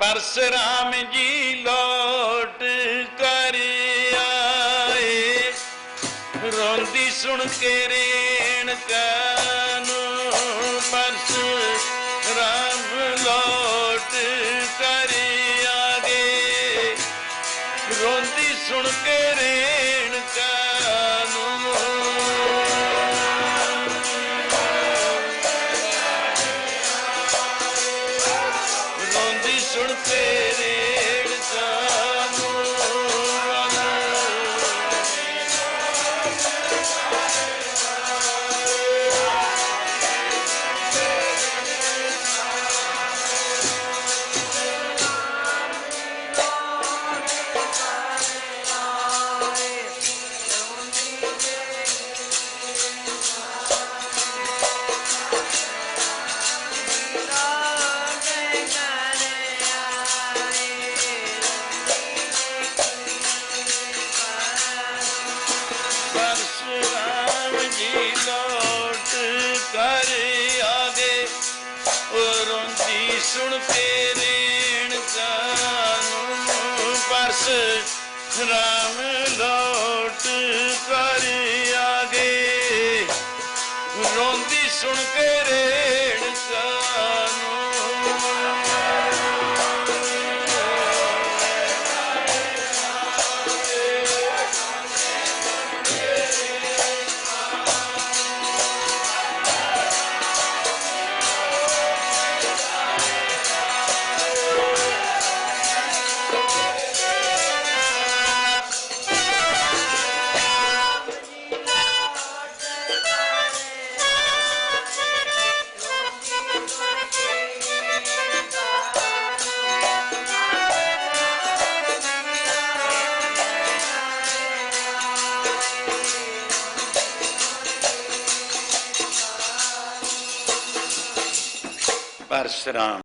ਪਰਸਰਾਮ ਜੀ ਲੋਟ ਕਰ ਆਏ। ਰੋਂਦੀ ਸੁਣ ਕੇ ਰੇਣ ਕਾਨੂੰ, ਪਰਸ ਰਾਮ ਲੋਟ ਕਰ ਆਗੇ। ਰੋਂਦੀ ਸੁਣ ਕੇ ਰੇਣ ਕਾਨੂੰ ਜੀ ਲੋਟ ਕਰ ਆਗੇ ਰੋਂਦੀ ਸੁਣ ਕੇ ਰੇਣ ਜਾਨੂ ਪਰਸ। ਰਾਮ ਲੋਟ ਕਰ ਆਗੇ ਰੋਂਦੀ ਸੁਣ ਕੇ ਰੇ ਪਰਸ਼ਰਾਮ